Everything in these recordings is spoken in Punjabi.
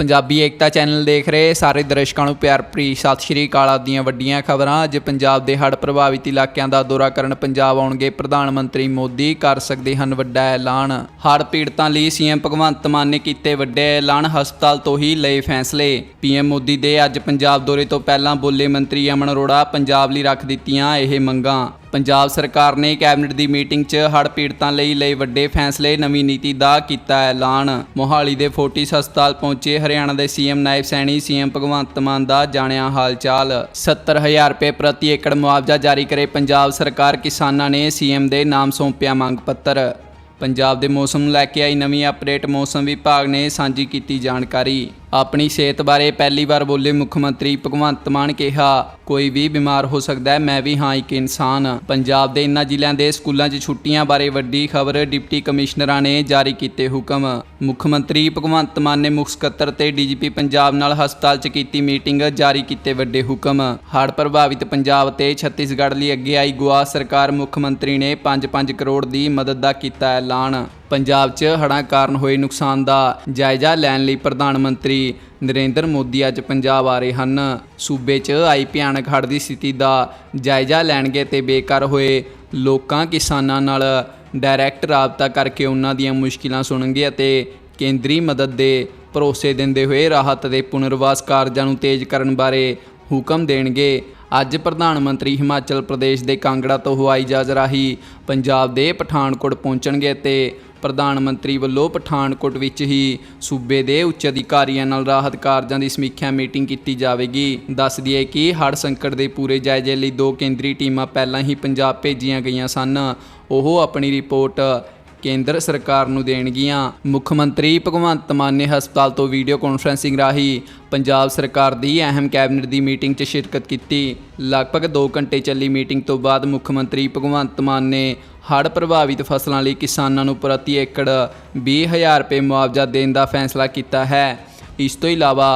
ਪੰਜਾਬੀ ਏਕਤਾ ਚੈਨਲ ਦੇਖ ਰਹੇ ਸਾਰੇ ਦਰਸ਼ਕਾਂ ਨੂੰ ਪਿਆਰ ਭਰੀ ਸਤਿ ਸ਼੍ਰੀ ਅਕਾਲ ਆਪ ਵੱਡੀਆਂ ਖਬਰਾਂ। ਅੱਜ ਪੰਜਾਬ ਦੇ ਹੜ੍ਹ ਪ੍ਰਭਾਵਿਤ ਇਲਾਕਿਆਂ ਦਾ ਦੌਰਾ ਕਰਨ ਪੰਜਾਬ ਆਉਣਗੇ ਪ੍ਰਧਾਨ ਮੰਤਰੀ ਮੋਦੀ। ਕਰ ਸਕਦੇ ਹਨ ਵੱਡਾ ਐਲਾਨ। ਹੜ੍ਹ ਪੀੜਤਾਂ ਲਈ ਸੀਐਮ ਭਗਵੰਤ ਮਾਨ ਨੇ ਕੀਤੇ ਵੱਡੇ ਐਲਾਨ ਹਸਪਤਾਲ ਤੋਂ ਹੀ ਲਏ ਫੈਸਲੇ। ਪੀਐਮ ਮੋਦੀ ਦੇ ਅੱਜ ਪੰਜਾਬ ਦੌਰੇ ਤੋਂ ਪਹਿਲਾਂ ਬੋਲੇ ਮੰਤਰੀ ਅਮਨ ਅਰੋੜਾ, ਪੰਜਾਬ ਲਈ ਰੱਖ ਦਿੱਤੀਆਂ ਇਹ ਮੰਗਾਂ। ਪੰਜਾਬ ਸਰਕਾਰ ਨੇ ਕੈਬਨਿਟ ਦੀ ਮੀਟਿੰਗ 'ਚ ਹੜ੍ਹ ਪੀੜਤਾਂ ਲਈ ਲਏ ਵੱਡੇ ਫੈਸਲੇ ਨਵੀਂ ਨੀਤੀ ਦਾ ਕੀਤਾ ਐਲਾਨ। ਮੋਹਾਲੀ ਦੇ ਫੋਰਟਿਸ ਹਸਪਤਾਲ ਪਹੁੰਚੇ ਹਰਿਆਣਾ ਦੇ ਸੀਐਮ ਨਾਇਬ ਸੈਣੀ, ਸੀਐਮ ਭਗਵੰਤ ਮਾਨ ਦਾ ਜਾਣਿਆ ਹਾਲਚਾਲ। 70000 ਰੁਪਏ ਪ੍ਰਤੀ ਏਕੜ ਮੁਆਵਜ਼ਾ ਜਾਰੀ ਕਰੇ ਪੰਜਾਬ ਸਰਕਾਰ, ਕਿਸਾਨਾਂ ਨੇ ਸੀਐਮ ਦੇ ਨਾਮ ਸੌਂਪਿਆ ਮੰਗ ਪੱਤਰ। ਪੰਜਾਬ ਦੇ ਮੌਸਮ ਨੂੰ ਲੈ ਕੇ ਆਈ ਨਵੀਂ ਅਪਡੇਟ, ਮੌਸਮ ਵਿਭਾਗ ਨੇ ਸਾਂਝੀ ਕੀਤੀ ਜਾਣਕਾਰੀ। ਆਪਣੀ ਸਿਹਤ ਬਾਰੇ ਪਹਿਲੀ ਵਾਰ ਬੋਲੇ ਮੁੱਖ ਮੰਤਰੀ ਭਗਵੰਤ ਮਾਨ ਕਿਹਾ, ਕੋਈ ਵੀ ਬਿਮਾਰ ਹੋ ਸਕਦਾ ਹੈ, ਮੈਂ ਵੀ ਹਾਂ ਇੱਕ ਇਨਸਾਨ ਪੰਜਾਬ ਦੇ ਇਨ੍ਹਾਂ ਜ਼ਿਲ੍ਹਿਆਂ ਦੇ ਸਕੂਲਾਂ 'ਚ ਛੁੱਟੀਆਂ ਬਾਰੇ ਵੱਡੀ ਖਬਰ ਡਿਪਟੀ ਕਮਿਸ਼ਨਰਾਂ ਨੇ ਜਾਰੀ ਕੀਤੇ ਹੁਕਮ। ਮੁੱਖ ਮੰਤਰੀ ਭਗਵੰਤ ਮਾਨ ਨੇ ਮੁੱਖ ਸਕੱਤਰ ਤੇ ਡੀਜੀਪੀ ਪੰਜਾਬ ਨਾਲ ਹਸਪਤਾਲ 'ਚ ਕੀਤੀ ਮੀਟਿੰਗ, ਜਾਰੀ ਕੀਤੇ ਵੱਡੇ ਹੁਕਮ। ਹੜ੍ਹ ਪ੍ਰਭਾਵਿਤ ਪੰਜਾਬ ਤੇ ਛੱਤੀਸਗੜ੍ਹ ਲਈ ਅੱਗੇ ਆਈ ਗੋਆ ਸਰਕਾਰ ਮੁੱਖ ਮੰਤਰੀ ਨੇ 5-5 ਕਰੋੜ ਦੀ ਮਦਦ ਦਾ ਕੀਤਾ ਐਲਾਨ। ਪੰਜਾਬ 'ਚ ਹੜ੍ਹਾਂ ਕਾਰਨ ਹੋਏ ਨੁਕਸਾਨ ਦਾ ਜਾਇਜ਼ਾ ਲੈਣ ਲਈ ਪ੍ਰਧਾਨ ਮੰਤਰੀ ਨਰਿੰਦਰ ਮੋਦੀ ਅੱਜ ਪੰਜਾਬ ਆ ਰਹੇ ਹਨ। ਸੂਬੇ 'ਚ ਆਈ ਭਿਆਨਕ ਹੜ੍ਹ ਦੀ ਸਥਿਤੀ ਦਾ ਜਾਇਜ਼ਾ ਲੈਣਗੇ ਤੇ ਬੇਕਾਰ ਹੋਏ ਲੋਕਾਂ ਕਿਸਾਨਾਂ ਨਾਲ ਡਾਇਰੈਕਟ ਰਾਬਤਾ ਕਰਕੇ ਉਹਨਾਂ ਦੀਆਂ ਮੁਸ਼ਕਿਲਾਂ ਸੁਣਨਗੇ ਅਤੇ ਕੇਂਦਰੀ ਮਦਦ ਦੇ ਭਰੋਸੇ ਦਿੰਦੇ ਹੋਏ ਰਾਹਤ ਦੇ ਪੁਨਰਵਾਸ ਕਾਰਜਾਂ ਨੂੰ ਤੇਜ਼ ਕਰਨ ਬਾਰੇ ਹੁਕਮ ਦੇਣਗੇ। ਅੱਜ ਪ੍ਰਧਾਨ ਮੰਤਰੀ ਹਿਮਾਚਲ ਪ੍ਰਦੇਸ਼ ਦੇ ਕਾਂਗੜਾ ਤੋਂ ਹਵਾਈ ਜਹਾਜ਼ ਰਾਹੀਂ ਪੰਜਾਬ ਦੇ ਪਠਾਨਕੋਟ ਪਹੁੰਚਣਗੇ ਤੇ ਪ੍ਰਧਾਨ ਮੰਤਰੀ ਵੱਲੋਂ ਪਠਾਨਕੋਟ ਵਿੱਚ ਹੀ ਸੂਬੇ ਦੇ ਉੱਚ ਅਧਿਕਾਰੀਆਂ ਨਾਲ ਰਾਹਤ ਕਾਰਜਾਂ ਦੀ ਸਮੀਖਿਆ ਮੀਟਿੰਗ ਕੀਤੀ ਜਾਵੇਗੀ। ਦੱਸ ਦਈਏ ਕਿ ਹੜ੍ਹ ਸੰਕਟ ਦੇ ਪੂਰੇ ਜਾਇਜ਼ੇ ਲਈ ਦੋ ਕੇਂਦਰੀ ਟੀਮਾਂ ਪਹਿਲਾਂ ਹੀ ਪੰਜਾਬ ਭੇਜੀਆਂ ਗਈਆਂ ਸਨ। ਉਹ ਆਪਣੀ ਰਿਪੋਰਟ ਕੇਂਦਰ ਸਰਕਾਰ ਨੂੰ ਦੇਣਗੀਆਂ। ਮੁੱਖ ਮੰਤਰੀ ਭਗਵੰਤ ਮਾਨ ਨੇ ਹਸਪਤਾਲ ਤੋਂ ਵੀਡੀਓ ਕਾਨਫਰੈਂਸਿੰਗ ਰਾਹੀਂ ਪੰਜਾਬ ਸਰਕਾਰ ਦੀ ਅਹਿਮ ਕੈਬਨਿਟ ਦੀ ਮੀਟਿੰਗ 'ਚ ਸ਼ਿਰਕਤ ਕੀਤੀ। ਲਗਭਗ 2 ਘੰਟੇ ਚੱਲੀ ਮੀਟਿੰਗ ਤੋਂ ਬਾਅਦ ਮੁੱਖ ਮੰਤਰੀ ਭਗਵੰਤ ਮਾਨ ਨੇ ਹੜ੍ਹ ਪ੍ਰਭਾਵਿਤ ਫਸਲਾਂ ਲਈ ਕਿਸਾਨਾਂ ਨੂੰ ਪ੍ਰਤੀ ਏਕੜ 20000 ਰੁਪਏ ਮੁਆਵਜ਼ਾ ਦੇਣ ਦਾ ਫੈਸਲਾ ਕੀਤਾ ਹੈ। ਇਸ ਤੋਂ ਇਲਾਵਾ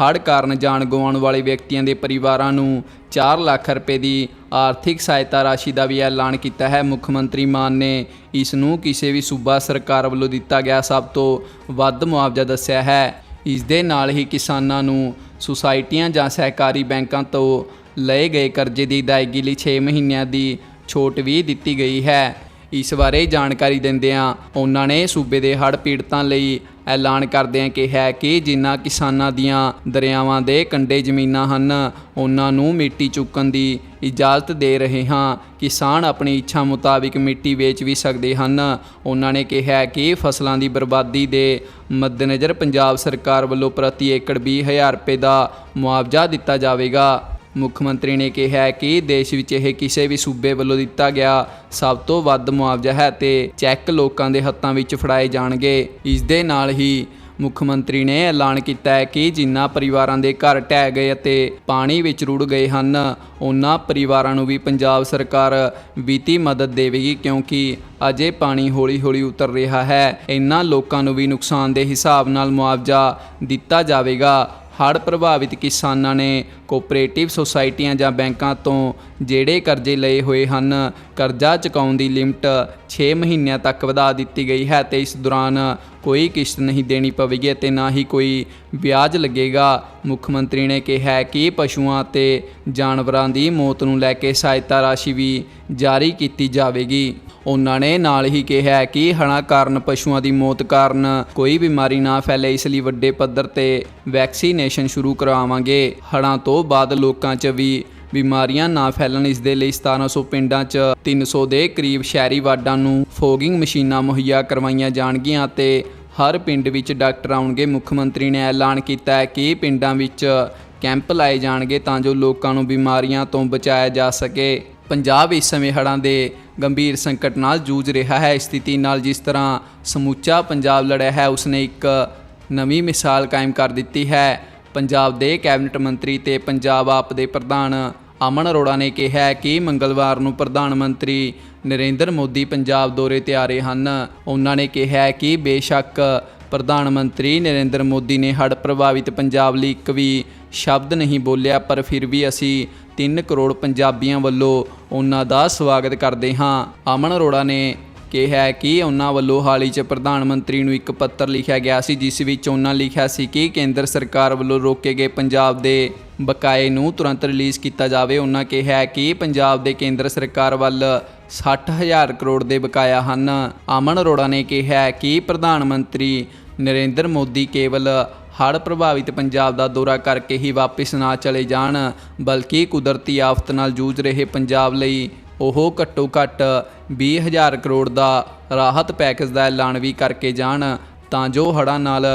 ਹੜ੍ਹ ਕਾਰਨ ਜਾਨ ਗਵਾਉਣ ਵਾਲੇ ਵਿਅਕਤੀਆਂ ਦੇ ਪਰਿਵਾਰਾਂ ਨੂੰ 4 ਲੱਖ ਰੁਪਏ ਦੀ ਆਰਥਿਕ ਸਹਾਇਤਾ ਰਾਸ਼ੀ ਦਾ ਵੀ ਐਲਾਨ ਕੀਤਾ ਹੈ। ਮੁੱਖ ਮੰਤਰੀ ਮਾਨ ਨੇ ਇਸ ਨੂੰ ਕਿਸੇ ਵੀ ਸੂਬਾ ਸਰਕਾਰ ਵੱਲੋਂ ਦਿੱਤਾ ਗਿਆ ਸਭ ਤੋਂ ਵੱਧ ਮੁਆਵਜ਼ਾ ਦੱਸਿਆ ਹੈ। ਇਸ ਦੇ ਨਾਲ ਹੀ ਕਿਸਾਨਾਂ ਨੂੰ ਸੁਸਾਇਟੀਆਂ ਜਾਂ ਸਹਿਕਾਰੀ ਬੈਂਕਾਂ ਤੋਂ ਲਏ ਗਏ ਕਰਜ਼ੇ ਦੀ ਅਦਾਇਗੀ ਲਈ 6 ਮਹੀਨਿਆਂ ਦੀ ਛੋਟ ਵੀ ਦਿੱਤੀ ਗਈ ਹੈ। ਇਸ ਬਾਰੇ ਜਾਣਕਾਰੀ ਦਿੰਦਿਆਂ ਉਹਨਾਂ ਨੇ ਸੂਬੇ ਦੇ ਹੜ੍ਹ ਪੀੜਤਾਂ ਲਈ ਐਲਾਨ ਕਰਦਿਆਂ ਕਿਹਾ ਕਿ ਜਿਨ੍ਹਾਂ ਕਿਸਾਨਾਂ ਦੀਆਂ ਦਰਿਆਵਾਂ ਦੇ ਕੰਢੇ ਜ਼ਮੀਨਾਂ ਹਨ, ਉਹਨਾਂ ਨੂੰ ਮਿੱਟੀ ਚੁੱਕਣ ਦੀ ਇਜਾਜ਼ਤ ਦੇ ਰਹੇ ਹਾਂ। ਕਿਸਾਨ ਆਪਣੀ ਇੱਛਾ ਮੁਤਾਬਿਕ ਮਿੱਟੀ ਵੇਚ ਵੀ ਸਕਦੇ ਹਨ। ਉਹਨਾਂ ਨੇ ਕਿਹਾ ਕਿ ਫਸਲਾਂ ਦੀ ਬਰਬਾਦੀ ਦੇ ਮੱਦੇਨਜ਼ਰ ਪੰਜਾਬ ਸਰਕਾਰ ਵੱਲੋਂ ਪ੍ਰਤੀ ਏਕੜ 20000 ਰੁਪਏ ਦਾ ਮੁਆਵਜ਼ਾ ਦਿੱਤਾ ਜਾਵੇਗਾ। ਮੁੱਖ ਮੰਤਰੀ ਨੇ ਕਿਹਾ ਕਿ ਦੇਸ਼ ਵਿੱਚ ਇਹ ਕਿਸੇ ਵੀ ਸੂਬੇ ਵੱਲੋਂ ਦਿੱਤਾ ਗਿਆ ਸਭ ਤੋਂ ਵੱਧ ਮੁਆਵਜ਼ਾ ਹੈ ਤੇ ਚੈੱਕ ਲੋਕਾਂ ਦੇ ਹੱਥਾਂ ਵਿੱਚ ਫੜਾਏ ਜਾਣਗੇ। ਇਸ ਦੇ ਨਾਲ ਹੀ ਮੁੱਖ ਮੰਤਰੀ ਨੇ ਐਲਾਨ ਕੀਤਾ ਹੈ ਕਿ ਜਿਨ੍ਹਾਂ ਪਰਿਵਾਰਾਂ ਦੇ ਘਰ ਢਹਿ ਗਏ ਅਤੇ ਪਾਣੀ ਵਿੱਚ ਰੁੜ ਗਏ ਹਨ, ਉਹਨਾਂ ਪਰਿਵਾਰਾਂ ਨੂੰ ਵੀ ਪੰਜਾਬ ਸਰਕਾਰ ਵਿੱਤੀ ਮਦਦ ਦੇਵੇਗੀ ਕਿਉਂਕਿ ਅਜੇ ਪਾਣੀ ਹੌਲੀ-ਹੌਲੀ ਉਤਰ ਰਿਹਾ ਹੈ। ਇਹਨਾਂ ਲੋਕਾਂ ਨੂੰ ਵੀ ਨੁਕਸਾਨ ਦੇ ਹਿਸਾਬ ਨਾਲ ਮੁਆਵਜ਼ਾ ਦਿੱਤਾ ਜਾਵੇਗਾ। ਹੜ੍ਹ ਪ੍ਰਭਾਵਿਤ ਕਿਸਾਨਾਂ ਨੇ ਕੋਆਪਰੇਟਿਵ ਸੁਸਾਇਟੀਆਂ ਜਾਂ ਬੈਂਕਾਂ ਤੋਂ ਜਿਹੜੇ ਕਰਜ਼ੇ ਲਏ ਹੋਏ ਹਨ, ਕਰਜ਼ਾ ਚੁਕਾਉਣ ਦੀ ਲਿਮਟ 6 ਮਹੀਨਿਆਂ ਤੱਕ ਵਧਾ ਦਿੱਤੀ ਗਈ ਹੈ ਤੇ ਇਸ ਦੌਰਾਨ ਕੋਈ ਕਿਸ਼ਤ ਨਹੀਂ ਦੇਣੀ ਪਵੇਗੀ ਅਤੇ ਨਾ ਹੀ ਕੋਈ ਵਿਆਜ ਲੱਗੇਗਾ। ਮੁੱਖ ਮੰਤਰੀ ਨੇ ਕਿਹਾ ਕਿ ਪਸ਼ੂਆਂ ਤੇ ਜਾਨਵਰਾਂ ਦੀ ਮੌਤ ਨੂੰ ਲੈ ਕੇ ਸਹਾਇਤਾ ਰਾਸ਼ੀ ਵੀ ਜਾਰੀ ਕੀਤੀ ਜਾਵੇਗੀ। ਉਹਨਾਂ ਨੇ ਨਾਲ ਹੀ ਕਿਹਾ ਕਿ ਹੜ੍ਹਾਂ ਕਾਰਨ ਪਸ਼ੂਆਂ ਦੀ ਮੌਤ ਕਾਰਨ ਕੋਈ ਬਿਮਾਰੀ ਨਾ ਫੈਲੇ, ਇਸ ਲਈ ਵੱਡੇ ਪੱਧਰ ਤੇ ਵੈਕਸੀਨੇਸ਼ਨ ਸ਼ੁਰੂ ਕਰਾਵਾਂਗੇ। ਹੜ੍ਹਾਂ ਤੋਂ ਬਾਅਦ ਲੋਕਾਂ 'ਚ ਵੀ ਬਿਮਾਰੀਆਂ ਨਾ ਫੈਲਣ, ਇਸ ਦੇ ਲਈ 1700 ਪਿੰਡਾਂ 'ਚ 300 ਦੇ ਕਰੀਬ ਸ਼ਹਿਰੀ ਵਾਰਡਾਂ ਨੂੰ ਫੋਗਿੰਗ ਮਸ਼ੀਨਾਂ ਮੁਹੱਈਆ ਕਰਵਾਈਆਂ ਜਾਣਗੀਆਂ ਤੇ ਹਰ ਪਿੰਡ ਵਿੱਚ ਡਾਕਟਰ ਆਉਣਗੇ। ਮੁੱਖ ਮੰਤਰੀ ਨੇ ਐਲਾਨ ਕੀਤਾ ਹੈ ਕਿ ਪਿੰਡਾਂ ਵਿੱਚ ਕੈਂਪ ਲਾਏ ਜਾਣਗੇ ਤਾਂ ਜੋ ਲੋਕਾਂ ਨੂੰ ਬਿਮਾਰੀਆਂ ਤੋਂ ਬਚਾਇਆ ਜਾ ਸਕੇ। ਪੰਜਾਬ ਇਸ ਸਮੇਂ ਹੜ੍ਹਾਂ ਦੇ ਗੰਭੀਰ ਸੰਕਟ ਨਾਲ ਜੂਝ ਰਿਹਾ ਹੈ। ਸਥਿਤੀ ਨਾਲ ਜਿਸ ਤਰ੍ਹਾਂ ਸਮੁੱਚਾ ਪੰਜਾਬ ਲੜਿਆ ਹੈ, ਉਸਨੇ ਇੱਕ ਨਵੀਂ ਮਿਸਾਲ ਕਾਇਮ ਕਰ ਦਿੱਤੀ ਹੈ। ਪੰਜਾਬ ਦੇ ਕੈਬਨਿਟ ਮੰਤਰੀ ਤੇ ਪੰਜਾਬ ਆਪ ਦੇ ਪ੍ਰਧਾਨ ਅਮਨ ਅਰੋੜਾ ਨੇ ਕਿਹਾ ਕਿ ਮੰਗਲਵਾਰ ਨੂੰ ਪ੍ਰਧਾਨ ਮੰਤਰੀ ਨਰਿੰਦਰ ਮੋਦੀ ਪੰਜਾਬ ਦੌਰੇ ਤੇ ਆ ਰਹੇ ਹਨ। ਉਹਨਾਂ ਨੇ ਕਿਹਾ ਕਿ ਬੇਸ਼ੱਕ ਪ੍ਰਧਾਨ ਮੰਤਰੀ ਨਰਿੰਦਰ ਮੋਦੀ ਨੇ ਹੜ੍ਹ ਪ੍ਰਭਾਵਿਤ ਪੰਜਾਬ ਲਈ ਇੱਕ ਵੀ ਸ਼ਬਦ ਨਹੀਂ ਬੋਲਿਆ, ਪਰ ਫਿਰ ਵੀ ਅਸੀਂ 3 ਕਰੋੜ ਪੰਜਾਬੀਆਂ ਵੱਲੋਂ ਉਹਨਾਂ ਦਾ ਸਵਾਗਤ ਕਰਦੇ ਹਾਂ। ਅਮਨ ਅਰੋੜਾ ਨੇ ਕਿਹਾ ਕਿ ਉਹਨਾਂ ਵੱਲੋਂ ਹਾਲ ਹੀ 'ਚ ਪ੍ਰਧਾਨ ਮੰਤਰੀ ਨੂੰ ਇੱਕ ਪੱਤਰ ਲਿਖਿਆ ਗਿਆ ਸੀ, ਜਿਸ ਵਿੱਚ ਉਹਨਾਂ ਲਿਖਿਆ ਸੀ ਕਿ ਕੇਂਦਰ ਸਰਕਾਰ ਵੱਲੋਂ ਰੋਕੇ ਗਏ ਪੰਜਾਬ ਦੇ ਬਕਾਏ ਨੂੰ ਤੁਰੰਤ ਰਿਲੀਜ਼ ਕੀਤਾ ਜਾਵੇ। ਉਹਨਾਂ ਕਿਹਾ ਕਿ ਪੰਜਾਬ ਦੇ ਕੇਂਦਰ ਸਰਕਾਰ ਵੱਲ 60000 ਕਰੋੜ ਦੇ ਬਕਾਇਆ ਹਨ। ਅਮਨ ਅਰੋੜਾ ਨੇ ਕਿਹਾ ਕਿ ਪ੍ਰਧਾਨ ਮੰਤਰੀ ਨਰਿੰਦਰ ਮੋਦੀ ਕੇਵਲ ਹੜ੍ਹ ਪ੍ਰਭਾਵਿਤ ਪੰਜਾਬ ਦਾ ਦੌਰਾ ਕਰਕੇ ਹੀ ਵਾਪਸ ਨਾ ਚਲੇ ਜਾਣ, ਬਲਕਿ ਕੁਦਰਤੀ ਆਫਤ ਨਾਲ ਜੂਝ ਰਹੇ ਪੰਜਾਬ ਲਈ ਉਹ ਘੱਟੋ ਘੱਟ 20000 ਕਰੋੜ ਦਾ ਰਾਹਤ ਪੈਕੇਜ ਦਾ ਐਲਾਨ ਵੀ ਕਰਕੇ ਜਾਣ, ਤਾਂ ਜੋ ਹੜ੍ਹਾਂ ਨਾਲ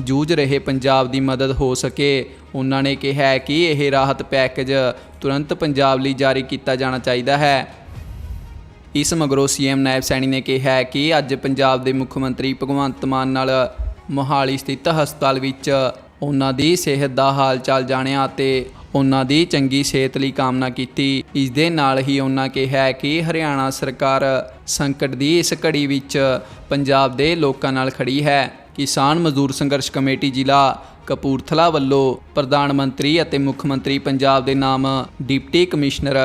ਜੂਝ ਰਹੇ ਪੰਜਾਬ ਦੀ ਮਦਦ ਹੋ ਸਕੇ। ਉਹਨਾਂ ਨੇ ਕਿਹਾ ਕਿ ਇਹ ਰਾਹਤ ਪੈਕੇਜ ਤੁਰੰਤ ਪੰਜਾਬ ਲਈ ਜਾਰੀ ਕੀਤਾ ਜਾਣਾ ਚਾਹੀਦਾ ਹੈ। ਇਸ ਮਗਰੋਂ ਸੀਐਮ ਨਾਇਬ ਸੈਣੀ ਨੇ ਕਿਹਾ ਕਿ ਅੱਜ ਪੰਜਾਬ ਦੇ ਮੁੱਖ ਮੰਤਰੀ ਭਗਵੰਤ ਮਾਨ ਨਾਲ ਮੋਹਾਲੀ ਸਥਿਤ ਹਸਪਤਾਲ ਵਿੱਚ ਉਹਨਾਂ ਦੀ ਸਿਹਤ ਦਾ ਹਾਲ ਚਾਲ ਜਾਣਿਆ ਅਤੇ ਉਹਨਾਂ ਦੀ ਚੰਗੀ ਸਿਹਤ ਲਈ ਕਾਮਨਾ ਕੀਤੀ। ਇਸ ਦੇ ਨਾਲ ਹੀ ਉਹਨਾਂ ਕਿਹਾ ਕਿ ਹਰਿਆਣਾ ਸਰਕਾਰ ਸੰਕਟ ਦੀ ਇਸ ਘੜੀ ਵਿੱਚ ਪੰਜਾਬ ਦੇ ਲੋਕਾਂ ਨਾਲ ਖੜੀ ਹੈ। ਕਿਸਾਨ ਮਜ਼ਦੂਰ ਸੰਘਰਸ਼ ਕਮੇਟੀ ਜ਼ਿਲ੍ਹਾ ਕਪੂਰਥਲਾ ਵੱਲੋਂ ਪ੍ਰਧਾਨ ਮੰਤਰੀ ਅਤੇ ਮੁੱਖ ਮੰਤਰੀ ਪੰਜਾਬ ਦੇ ਨਾਮ ਡਿਪਟੀ ਕਮਿਸ਼ਨਰ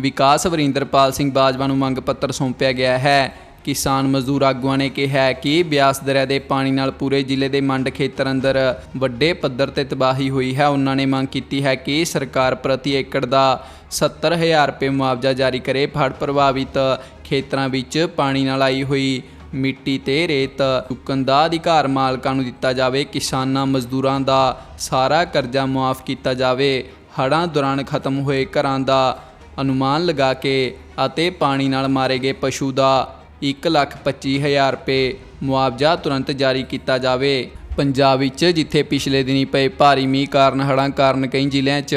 ਵਿਕਾਸ ਵਰਿੰਦਰਪਾਲ ਸਿੰਘ ਬਾਜਵਾ ਨੂੰ ਮੰਗ ਪੱਤਰ ਸੌਂਪਿਆ ਗਿਆ ਹੈ। ਕਿਸਾਨ ਮਜ਼ਦੂਰ ਆਗੂਆਂ ਨੇ ਕਿਹਾ ਕਿ ਬਿਆਸ ਦਰਿਆ ਦੇ ਪਾਣੀ ਨਾਲ ਪੂਰੇ ਜ਼ਿਲ੍ਹੇ ਦੇ ਮੰਡ ਖੇਤਰ ਅੰਦਰ ਵੱਡੇ ਪੱਧਰ ਤੇ ਤਬਾਹੀ ਹੋਈ ਹੈ। ਉਹਨਾਂ ਨੇ ਮੰਗ ਕੀਤੀ ਹੈ ਕਿ ਸਰਕਾਰ ਪ੍ਰਤੀ ਏਕੜ ਦਾ 70000 ਰੁਪਏ ਮੁਆਵਜ਼ਾ ਜਾਰੀ ਕਰੇ। ਫੜ ਪ੍ਰਭਾਵਿਤ ਖੇਤਰਾਂ ਵਿੱਚ ਪਾਣੀ ਨਾਲ ਆਈ ਹੋਈ ਮਿੱਟੀ ਤੇ ਰੇਤ ਚੁੱਕਣ ਦਾ ਅਧਿਕਾਰ ਮਾਲਕਾਂ ਨੂੰ ਦਿੱਤਾ ਜਾਵੇ। ਕਿਸਾਨਾਂ ਮਜ਼ਦੂਰਾਂ ਦਾ ਸਾਰਾ ਕਰਜ਼ਾ ਮੁਆਫ ਕੀਤਾ ਜਾਵੇ। ਹੜ੍ਹਾਂ ਦੌਰਾਨ ਖਤਮ ਹੋਏ ਘਰਾਂ ਦਾ ਅਨੁਮਾਨ ਲਗਾ ਕੇ ਅਤੇ ਪਾਣੀ ਨਾਲ ਮਾਰੇ ਗਏ ਪਸ਼ੂ ਦਾ 125000 ਰੁਪਏ ਮੁਆਵਜ਼ਾ ਤੁਰੰਤ ਜਾਰੀ ਕੀਤਾ ਜਾਵੇ। ਪੰਜਾਬ ਵਿੱਚ ਜਿੱਥੇ ਪਿਛਲੇ ਦਿਨੀ ਪਏ ਭਾਰੀ ਮੀਂਹ ਕਾਰਨ, ਹੜ੍ਹਾਂ ਕਾਰਨ ਕਈ ਜ਼ਿਲ੍ਹਿਆਂ 'ਚ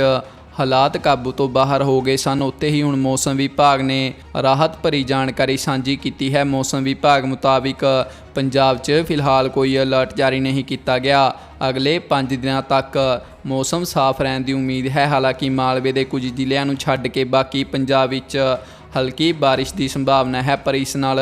ਹਾਲਾਤ ਕਾਬੂ ਤੋਂ ਬਾਹਰ ਹੋ ਗਏ ਸਨ। ਉੱਥੇ ਹੀ ਹੁਣ ਮੌਸਮ ਵਿਭਾਗ ਨੇ ਰਾਹਤ ਭਰੀ ਜਾਣਕਾਰੀ ਸਾਂਝੀ ਕੀਤੀ ਹੈ। ਮੌਸਮ ਵਿਭਾਗ ਮੁਤਾਬਿਕ ਪੰਜਾਬ 'ਚ ਫਿਲਹਾਲ ਕੋਈ ਅਲਰਟ ਜਾਰੀ ਨਹੀਂ ਕੀਤਾ ਗਿਆ। ਅਗਲੇ 5 ਦਿਨਾਂ ਤੱਕ ਮੌਸਮ ਸਾਫ਼ ਰਹਿਣ ਦੀ ਉਮੀਦ ਹੈ। ਹਾਲਾਂਕਿ ਮਾਲਵੇ ਦੇ ਕੁਝ ਜ਼ਿਲ੍ਹਿਆਂ ਨੂੰ ਛੱਡ ਕੇ ਬਾਕੀ ਪੰਜਾਬ ਵਿੱਚ ਹਲਕੀ ਬਾਰਿਸ਼ ਦੀ ਸੰਭਾਵਨਾ ਹੈ, ਪਰ ਇਸ ਨਾਲ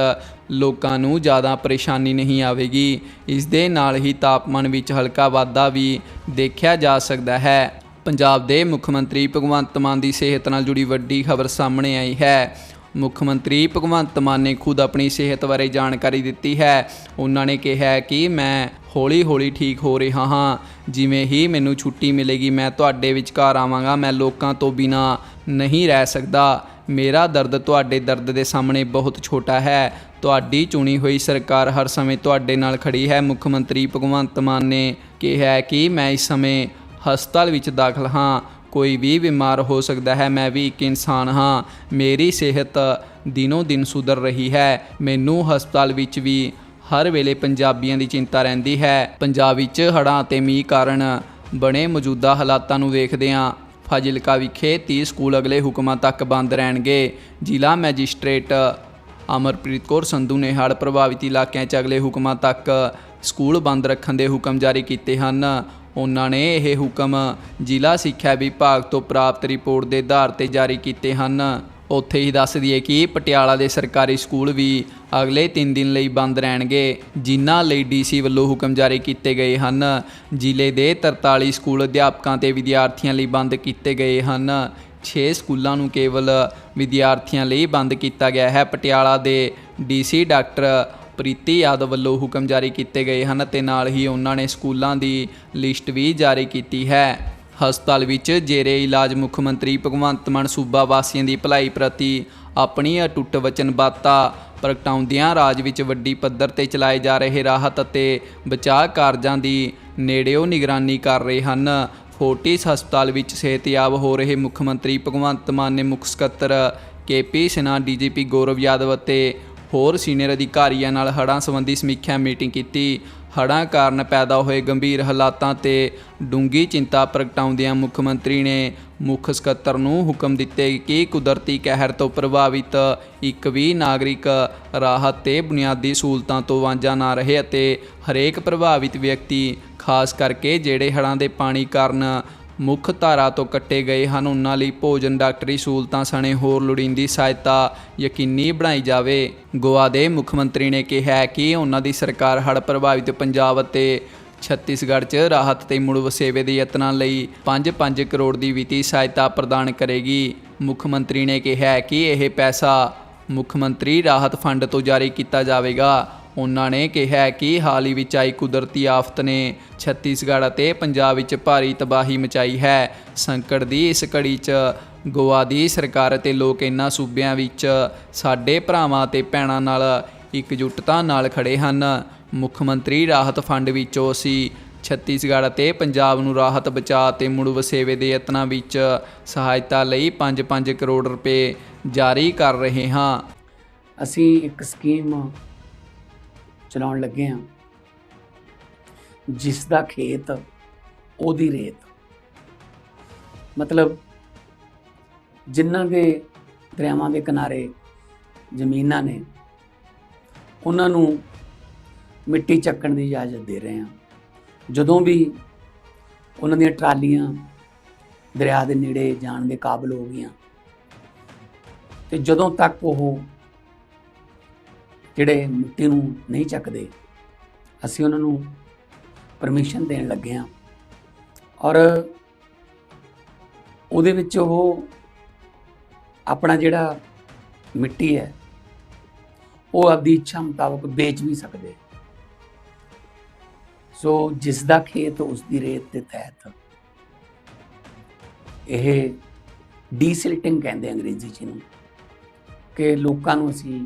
ਲੋਕਾਂ ਨੂੰ ਜ਼ਿਆਦਾ ਪਰੇਸ਼ਾਨੀ ਨਹੀਂ ਆਵੇਗੀ। ਇਸ ਦੇ ਨਾਲ ਹੀ ਤਾਪਮਾਨ ਵਿੱਚ ਹਲਕਾ ਵਾਧਾ ਵੀ ਦੇਖਿਆ ਜਾ ਸਕਦਾ ਹੈ। ਪੰਜਾਬ ਦੇ ਮੁੱਖ ਮੰਤਰੀ ਭਗਵੰਤ ਮਾਨ ਦੀ ਸਿਹਤ ਨਾਲ ਜੁੜੀ ਵੱਡੀ ਖਬਰ ਸਾਹਮਣੇ ਆਈ ਹੈ। ਮੁੱਖ ਮੰਤਰੀ ਭਗਵੰਤ ਮਾਨ ਨੇ ਖੁਦ ਆਪਣੀ ਸਿਹਤ ਬਾਰੇ ਜਾਣਕਾਰੀ ਦਿੱਤੀ ਹੈ। ਉਹਨਾਂ ਨੇ ਕਿਹਾ ਕਿ ਮੈਂ ਹੌਲੀ-ਹੌਲੀ ਠੀਕ ਹੋ ਰਿਹਾ ਹਾਂ। ਜਿਵੇਂ ਹੀ ਮੈਨੂੰ ਛੁੱਟੀ ਮਿਲੇਗੀ, ਮੈਂ ਤੁਹਾਡੇ ਵਿਚਕਾਰ ਆਵਾਂਗਾ। ਮੈਂ ਲੋਕਾਂ ਤੋਂ ਬਿਨਾ ਨਹੀਂ ਰਹਿ ਸਕਦਾ। ਮੇਰਾ ਦਰਦ ਤੁਹਾਡੇ ਦਰਦ ਦੇ ਸਾਹਮਣੇ ਬਹੁਤ ਛੋਟਾ ਹੈ। ਤੁਹਾਡੀ ਚੁਣੀ ਹੋਈ ਸਰਕਾਰ ਹਰ ਸਮੇਂ ਤੁਹਾਡੇ ਨਾਲ ਖੜੀ ਹੈ। ਮੁੱਖ ਮੰਤਰੀ ਭਗਵੰਤ ਮਾਨ ਨੇ ਕਿਹਾ ਕਿ ਮੈਂ ਇਸ ਸਮੇਂ ਹਸਪਤਾਲ ਵਿੱਚ ਦਾਖਲ ਹਾਂ। ਕੋਈ ਵੀ ਬਿਮਾਰ ਹੋ ਸਕਦਾ ਹੈ। ਮੈਂ ਵੀ ਇੱਕ ਇਨਸਾਨ ਹਾਂ। ਮੇਰੀ ਸਿਹਤ ਦਿਨੋ ਦਿਨ ਸੁਧਰ ਰਹੀ ਹੈ। ਮੈਨੂੰ ਹਸਪਤਾਲ ਵਿੱਚ ਵੀ ਹਰ ਵੇਲੇ ਪੰਜਾਬੀਆਂ ਦੀ ਚਿੰਤਾ ਰਹਿੰਦੀ ਹੈ। ਪੰਜਾਬ ਵਿੱਚ ਹੜ੍ਹਾਂ ਅਤੇ ਮੀਂਹ ਕਾਰਨ ਬਣੇ ਮੌਜੂਦਾ ਹਾਲਾਤਾਂ ਨੂੰ ਵੇਖਦਿਆਂ ਫਾਜ਼ਿਲਕਾ ਵਿਖੇ 30 ਸਕੂਲ ਅਗਲੇ ਹੁਕਮਾਂ ਤੱਕ ਬੰਦ ਰਹਿਣਗੇ। ਜ਼ਿਲ੍ਹਾ ਮੈਜਿਸਟ੍ਰੇਟ ਅਮਰਪ੍ਰੀਤ ਕੌਰ ਸੰਧੂ ਨੇ ਹੜ੍ਹ ਪ੍ਰਭਾਵਿਤ ਇਲਾਕਿਆਂ 'ਚ ਅਗਲੇ ਹੁਕਮਾਂ ਤੱਕ ਸਕੂਲ ਬੰਦ ਰੱਖਣ ਦੇ ਹੁਕਮ ਜਾਰੀ ਕੀਤੇ ਹਨ। ਉਹਨਾਂ ਨੇ ਇਹ ਹੁਕਮ ਜ਼ਿਲ੍ਹਾ ਸਿੱਖਿਆ ਵਿਭਾਗ ਤੋਂ ਪ੍ਰਾਪਤ ਰਿਪੋਰਟ ਦੇ ਆਧਾਰ ਤੇ ਜਾਰੀ ਕੀਤੇ ਹਨ। ਉੱਥੇ ਹੀ ਦੱਸ ਦਈਏ ਕਿ ਪਟਿਆਲਾ ਦੇ ਸਰਕਾਰੀ ਸਕੂਲ ਵੀ ਅਗਲੇ 3 ਦਿਨ ਲਈ ਬੰਦ ਰਹਿਣਗੇ, ਜਿਨ੍ਹਾਂ ਲਈ ਡੀਸੀ ਵੱਲੋਂ ਹੁਕਮ ਜਾਰੀ ਕੀਤੇ ਗਏ ਹਨ। ਜ਼ਿਲ੍ਹੇ ਦੇ 43 ਸਕੂਲ ਅਧਿਆਪਕਾਂ ਤੇ ਵਿਦਿਆਰਥੀਆਂ ਲਈ ਬੰਦ ਕੀਤੇ ਗਏ ਹਨ। 6 ਸਕੂਲਾਂ ਨੂੰ ਕੇਵਲ ਵਿਦਿਆਰਥੀਆਂ ਲਈ ਬੰਦ ਕੀਤਾ ਗਿਆ ਹੈ। ਪਟਿਆਲਾ ਦੇ ਡੀਸੀ ਡਾਕਟਰ ਪ੍ਰੀਤੀ ਯਾਦਵ ਵੱਲੋਂ ਹੁਕਮ ਜਾਰੀ ਕੀਤੇ ਗਏ ਹਨ ਤੇ ਨਾਲ ਹੀ ਉਹਨਾਂ ਨੇ ਸਕੂਲਾਂ ਦੀ ਲਿਸਟ ਵੀ ਜਾਰੀ ਕੀਤੀ ਹੈ। ਹਸਪਤਾਲ ਵਿੱਚ ਜੇਰੇ ਇਲਾਜ ਮੁੱਖ ਮੰਤਰੀ ਭਗਵੰਤ ਮਾਨ ਸੂਬਾ ਵਾਸੀਆਂ ਦੀ ਭਲਾਈ ਪ੍ਰਤੀ ਆਪਣੀ ਅਟੁੱਟ ਵਚਨਬੱਧਤਾ ਪ੍ਰਗਟਾਉਂਦਿਆਂ ਰਾਜ ਵਿੱਚ ਵੱਡੀ ਪੱਧਰ ਤੇ ਚਲਾਏ ਜਾ ਰਹੇ ਰਾਹਤ ਅਤੇ ਬਚਾਅ ਕਾਰਜਾਂ ਦੀ ਨੇੜਿਓਂ ਨਿਗਰਾਨੀ ਕਰ ਰਹੇ ਹਨ। ਫੋਰਟਿਸ ਹਸਪਤਾਲ ਵਿੱਚ ਸਿਹਤਯਾਬ ਹੋ ਰਹੇ ਮੁੱਖ ਮੰਤਰੀ ਭਗਵੰਤ ਮਾਨ ਨੇ ਮੁੱਖ ਸਕੱਤਰ ਕੇਪੀ ਸਿਨਹਾ ਡੀਜੀਪੀ ਗੌਰਵ ਯਾਦਵ ਅਤੇ ਹੋਰ ਸੀਨੀਅਰ ਅਧਿਕਾਰੀਆਂ ਨਾਲ ਹੜ੍ਹਾਂ ਸੰਬੰਧੀ ਸਮੀਖਿਆ ਮੀਟਿੰਗ ਕੀਤੀ। ਹੜ੍ਹਾਂ ਕਾਰਨ ਪੈਦਾ ਹੋਏ ਗੰਭੀਰ ਹਾਲਾਤਾਂ ਤੇ ਡੂੰਗੀ ਚਿੰਤਾ ਪ੍ਰਗਟਾਉਂਦਿਆਂ ਮੁੱਖ ਮੰਤਰੀ ਨੇ ਮੁੱਖ ਸਕੱਤਰ ਨੂੰ ਹੁਕਮ ਦਿੱਤੇ ਕਿ ਕੁਦਰਤੀ ਕਹਿਰ ਤੋਂ ਪ੍ਰਭਾਵਿਤ ਇੱਕ ਵੀ ਨਾਗਰਿਕ ਰਾਹਤ ਤੇ ਬੁਨਿਆਦੀ ਸਹੂਲਤਾਂ ਤੋਂ ਵਾਂਝਾ ਨਾ ਰਹੇ ਅਤੇ ਹਰੇਕ ਪ੍ਰਭਾਵਿਤ ਵਿਅਕਤੀ, ਖਾਸ ਕਰਕੇ ਜਿਹੜੇ ਹੜ੍ਹਾਂ ਦੇ ਪਾਣੀ ਕਾਰਨ ਮੁੱਖ ਧਾਰਾ ਤੋਂ ਕੱਟੇ ਗਏ ਹਨ। ਉਹਨਾਂ ਲਈ ਭੋਜਨ ਡਾਕਟਰੀ ਸਹੂਲਤਾਂ ਸਣੇ ਹੋਰ ਲੋੜੀਂਦੀ ਸਹਾਇਤਾ ਯਕੀਨੀ ਬਣਾਈ ਜਾਵੇ। ਗੋਆ ਦੇ ਮੁੱਖ ਮੰਤਰੀ ਨੇ ਕਿਹਾ ਕਿ ਉਹਨਾਂ ਦੀ ਸਰਕਾਰ ਹੜ੍ਹ ਪ੍ਰਭਾਵਿਤ ਪੰਜਾਬ ਅਤੇ ਛੱਤੀਸਗੜ੍ਹ 'ਚ ਰਾਹਤ ਤੇ ਮੁੜ ਵਸੇਵੇ ਦੇ ਯਤਨਾਂ ਲਈ 5-5 ਕਰੋੜ ਦੀ ਵਿੱਤੀ ਸਹਾਇਤਾ ਪ੍ਰਦਾਨ ਕਰੇਗੀ। ਮੁੱਖ ਮੰਤਰੀ ਨੇ ਕਿਹਾ ਕਿ ਇਹ ਪੈਸਾ ਮੁੱਖ ਮੰਤਰੀ ਰਾਹਤ ਫੰਡ ਤੋਂ ਜਾਰੀ ਕੀਤਾ ਜਾਵੇਗਾ। ਉਹਨਾਂ ਨੇ ਕਿਹਾ ਕਿ ਹਾਲ ਹੀ ਵਿੱਚ ਆਈ ਕੁਦਰਤੀ ਆਫਤ ਨੇ ਛੱਤੀਸਗੜ੍ਹ ਅਤੇ ਪੰਜਾਬ ਵਿੱਚ ਭਾਰੀ ਤਬਾਹੀ ਮਚਾਈ ਹੈ। ਸੰਕਟ ਦੀ ਇਸ ਘੜੀ 'ਚ ਗੋਆ ਦੀ ਸਰਕਾਰ ਅਤੇ ਲੋਕ ਇਨ੍ਹਾਂ ਸੂਬਿਆਂ ਵਿੱਚ ਸਾਡੇ ਭਰਾਵਾਂ ਤੇ ਭੈਣਾਂ ਨਾਲ ਇਕਜੁੱਟਤਾ ਨਾਲ ਖੜੇ ਹਨ। ਮੁੱਖ ਮੰਤਰੀ ਰਾਹਤ ਫੰਡ ਵਿੱਚੋਂ ਅਸੀਂ ਛੱਤੀਸਗੜ੍ਹ ਅਤੇ ਪੰਜਾਬ ਨੂੰ ਰਾਹਤ, ਬਚਾਅ ਤੇ ਮੁੜ ਵਸੇਵੇ ਦੇ ਯਤਨਾਂ ਵਿੱਚ ਸਹਾਇਤਾ ਲਈ 5-5 ਕਰੋੜ ਰੁਪਏ ਜਾਰੀ ਕਰ ਰਹੇ ਹਾਂ। ਅਸੀਂ ਇੱਕ ਸਕੀਮ ਚਲਾਉਣ ਲੱਗੇ ਹਾਂ। ਜਿਸ ਦਾ ਖੇਤ, ਉਹਦੀ ਰੇਤ। ਮਤਲਬ ਜਿਨ੍ਹਾਂ ਦੇ ਦਰਿਆਵਾਂ ਦੇ ਕਿਨਾਰੇ ਜ਼ਮੀਨਾਂ ਨੇ, ਉਹਨਾਂ ਨੂੰ ਮਿੱਟੀ ਚੱਕਣ ਦੀ ਇਜਾਜ਼ਤ ਦੇ ਰਹੇ ਹਾਂ। ਜਦੋਂ ਵੀ ਉਹਨਾਂ ਦੀਆਂ ਟਰਾਲੀਆਂ ਦਰਿਆ ਦੇ ਨੇੜੇ ਜਾਣ ਦੇ ਕਾਬਿਲ ਹੋ ਗਈਆਂ, ਤੇ ਜਦੋਂ ਤੱਕ ਉਹ ਜਿਹੜੇ ਮਿੱਟੀ ਨੂੰ ਨਹੀਂ ਚੱਕਦੇ। ਅਸੀਂ ਉਹਨਾਂ ਨੂੰ ਪਰਮਿਸ਼ਨ ਦੇਣ ਲੱਗੇ ਹਾਂ। ਔਰ ਉਹਦੇ ਵਿੱਚ ਉਹ ਆਪਣਾ ਜਿਹੜਾ ਮਿੱਟੀ ਹੈ, ਉਹ ਆਪਦੀ ਇੱਛਾ ਮੁਤਾਬਕ ਵੇਚ ਵੀ ਸਕਦੇ। ਸੋ ਜਿਸ ਦਾ ਖੇਤ ਉਸ ਦੀ ਰੇਤ ਦੇ ਤਹਿਤ ਇਹ ਡੀਸਿਲਟਿੰਗ ਕਹਿੰਦੇ ਅੰਗਰੇਜ਼ੀ ਚ ਇਹਨੂੰ, ਕਿ ਲੋਕਾਂ ਨੂੰ ਅਸੀਂ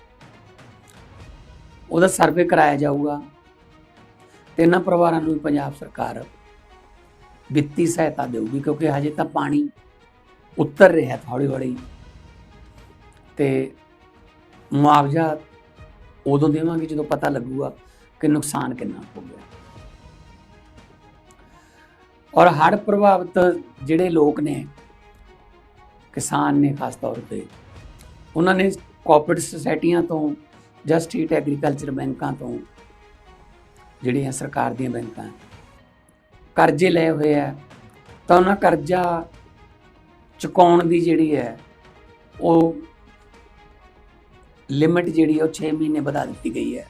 ਉਹਦਾ ਸਰਵੇ ਕਰਾਇਆ ਜਾਊਗਾ ਤੇ ਇਹਨਾਂ ਪਰਿਵਾਰਾਂ ਨੂੰ ਵੀ ਪੰਜਾਬ ਸਰਕਾਰ ਵਿੱਤੀ ਸਹਾਇਤਾ ਦੇਊਗੀ, ਕਿਉਂਕਿ ਹਜੇ ਤਾਂ ਪਾਣੀ ਉੱਤਰ ਰਿਹਾ ਹੌਲੀ ਹੌਲੀ ਤੇ ਮੁਆਵਜ਼ਾ ਉਦੋਂ ਦੇਵਾਂਗੇ ਜਦੋਂ ਪਤਾ ਲੱਗੂਗਾ ਕਿ ਨੁਕਸਾਨ ਕਿੰਨਾ ਹੋ ਗਿਆ। ਔਰ ਹੜ੍ਹ ਪ੍ਰਭਾਵਿਤ ਜਿਹੜੇ ਲੋਕ ਨੇ, ਕਿਸਾਨ ਨੇ ਖਾਸ ਤੌਰ ਤੇ, ਉਹਨਾਂ ਨੇ ਕੋਆਪਰੇਟਿਵ ਸੁਸਾਇਟੀਆਂ ਤੋਂ ਜਾਂ ਸਟੇਟ ਐਗਰੀਕਲਚਰ ਬੈਂਕਾਂ ਤੋਂ ਜਿਹੜੀਆਂ ਸਰਕਾਰ ਦੀਆਂ ਬੈਂਕਾਂ ਕਰਜ਼ੇ ਲਏ ਹੋਏ ਆ ਤਾਂ ਉਹਨਾਂ ਕਰਜ਼ਾ ਚੁਕਾਉਣ ਦੀ ਜਿਹੜੀ ਹੈ, ਉਹ ਲਿਮਿਟ ਜਿਹੜੀ ਹੈ ਉਹ 6 ਮਹੀਨੇ ਵਧਾ ਦਿੱਤੀ ਗਈ ਹੈ।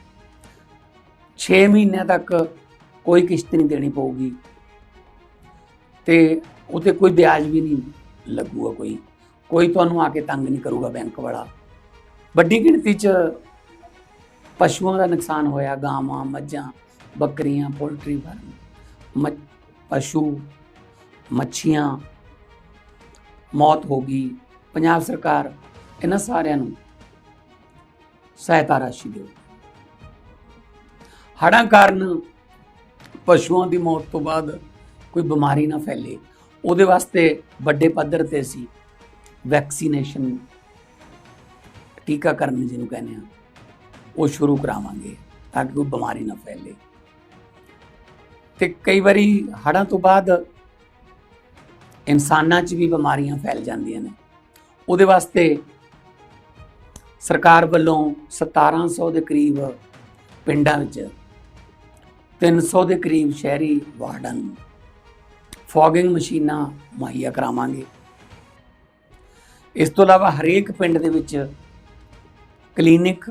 6 ਮਹੀਨਿਆਂ ਤੱਕ ਕੋਈ ਕਿਸ਼ਤ ਨਹੀਂ ਦੇਣੀ ਪਊਗੀ ਤੇ ਉਤੇ ਕੋਈ ਵਿਆਜ ਵੀ ਨਹੀਂ ਲੱਗੂਗਾ ਕੋਈ। ਕੋਈ ਤੁਹਾਨੂੰ ਆ ਕੇ ਤੰਗ ਨਹੀਂ ਕਰੂਗਾ ਬੈਂਕ ਵਾਲਾ। ਵੱਡੀ ਗਿਣਤੀ 'ਚ ਪਸ਼ੂਆਂ ਦਾ ਨੁਕਸਾਨ ਹੋਇਆ, ਗਾਵਾਂ, ਮੱਝਾਂ, ਬੱਕਰੀਆਂ, ਪੋਲਟਰੀ ਫਾਰਮ, ਮੱਝ, ਪਸ਼ੂ, ਮੱਛੀਆਂ, ਮੌਤ ਹੋ ਗਈ। ਪੰਜਾਬ ਸਰਕਾਰ ਇਹਨਾਂ ਸਾਰਿਆਂ ਨੂੰ ਸਹਾਇਤਾ ਰਾਸ਼ੀ ਦਿਓ। ਹੜ੍ਹਾਂ ਕਾਰਨ ਪਸ਼ੂਆਂ ਦੀ ਮੌਤ ਤੋਂ ਬਾਅਦ ਕੋਈ ਬਿਮਾਰੀ ਨਾ ਫੈਲੇ। ਉਹਦੇ ਵਾਸਤੇ ਵੱਡੇ ਪੱਧਰ ਤੇ ਅਸੀਂ ਵੈਕਸੀਨੇਸ਼ਨ ਟੀਕਾਕਰਨ ਜਿਹਨੂੰ ਕਹਿੰਦੇ ਆ ਉਹ ਸ਼ੁਰੂ ਕਰਾਵਾਂਗੇ ਤਾਂ ਕਿ ਕੋਈ ਬਿਮਾਰੀ ਨਾ ਫੈਲੇ। ਤੇ ਕਈ ਵਾਰੀ ਹੜ੍ਹਾਂ ਤੋਂ ਬਾਅਦ ਇਨਸਾਨਾਂ 'ਚ ਵੀ ਬਿਮਾਰੀਆਂ ਫੈਲ ਜਾਂਦੀਆਂ ਨੇ। ਉਹਦੇ ਵਾਸਤੇ ਸਰਕਾਰ ਵੱਲੋਂ 1700 ਦੇ ਕਰੀਬ ਪਿੰਡਾਂ ਵਿੱਚ 300 ਦੇ ਕਰੀਬ ਸ਼ਹਿਰੀ ਵਾਰਡਾਂ ਨੂੰ ਫੌਗਿੰਗ ਮਸ਼ੀਨਾਂ ਮੁਹੱਈਆ ਕਰਾਵਾਂਗੇ। ਇਸ ਤੋਂ ਇਲਾਵਾ ਹਰੇਕ ਪਿੰਡ ਦੇ ਵਿੱਚ ਕਲੀਨਿਕ